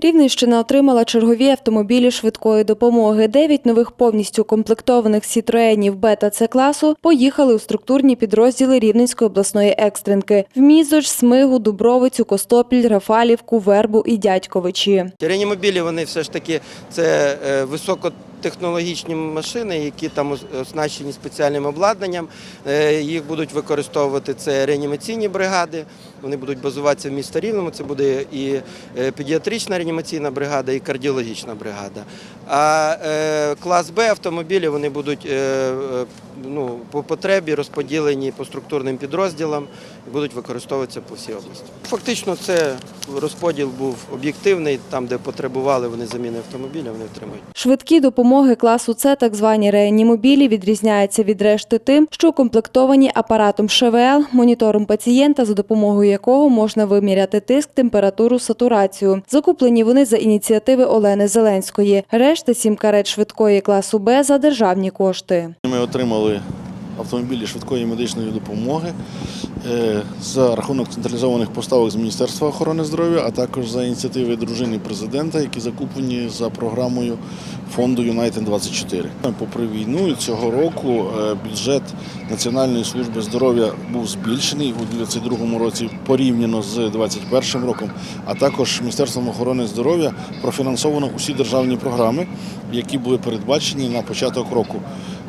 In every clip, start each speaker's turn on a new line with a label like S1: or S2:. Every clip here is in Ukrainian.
S1: Рівненщина отримала чергові автомобілі швидкої допомоги. Дев'ять нових повністю комплектованих сітроенів Б та С класу поїхали у структурні підрозділи Рівненської обласної екстренки в Мізоч, Смигу, Дубровицю, Костопіль, Рафалівку, Вербу і Дядьковичі.
S2: Реанімобілі вони все ж таки це е, високотехнологічні машини, які там оснащені спеціальним обладнанням. Е, Їх будуть використовувати це реанімаційні бригади. Вони будуть базуватися в місті Рівному. Це буде і е, педіатрична реанімаційна бригада, і кардіологічна бригада. А е, клас Б автомобілі вони будуть ну, по потребі розподілені по структурним підрозділам і будуть використовуватися по всій області. Фактично, це розподіл був об'єктивний. Там, де потребували вони заміни автомобіля, вони отримують.
S1: Швидкі допомоги класу С, так звані реанімобілі, відрізняються від решти тим, що укомплектовані апаратом ШВЛ, монітором пацієнта, за допомогою якого можна виміряти тиск, температуру, сатурацію. Закуплені вони за ініціативи Олени Зеленської. Решта сім карет швидкої класу Б за державні кошти.
S3: Ми отримали автомобілі швидкої медичної допомоги е, за рахунок централізованих поставок з Міністерства охорони здоров'я, а також за ініціативи дружини президента, які закуплені за програмою фонду Юнайтед 24 Попри війну цього року е, бюджет Національної служби здоров'я був збільшений у 2022 році порівняно з 2021 роком. А також Міністерством охорони здоров'я профінансовано усі державні програми, які були передбачені на початок року.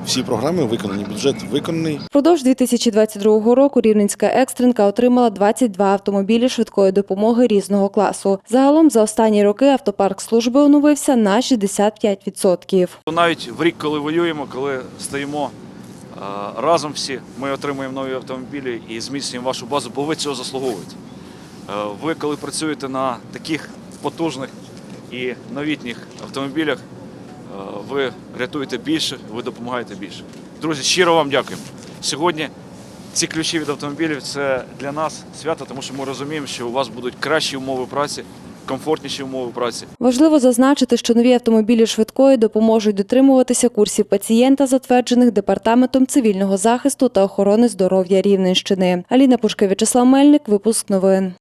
S3: Всі програми виконані, бюджет виконаний.
S1: Впродовж 2022 року Рівненська екстренка отримала 22 автомобілі швидкої допомоги різного класу. Загалом за останні роки автопарк служби оновився на 65%.
S4: Навіть в рік, коли воюємо, коли стоїмо разом всі, ми отримуємо нові автомобілі і зміцнюємо вашу базу, бо ви цього заслуговуєте. Ви, коли працюєте на таких потужних і новітніх автомобілях, ви рятуєте більше, ви допомагаєте більше. Друзі, щиро вам дякуємо. Сьогодні ці ключі від автомобілів це для нас свято, тому що ми розуміємо, що у вас будуть кращі умови праці, комфортніші умови праці.
S1: Важливо зазначити, що нові автомобілі швидкої допоможуть дотримуватися курсів пацієнта, затверджених департаментом цивільного захисту та охорони здоров'я Рівненщини. Аліна Пушка, В'ячеслав Мельник, випуск новин.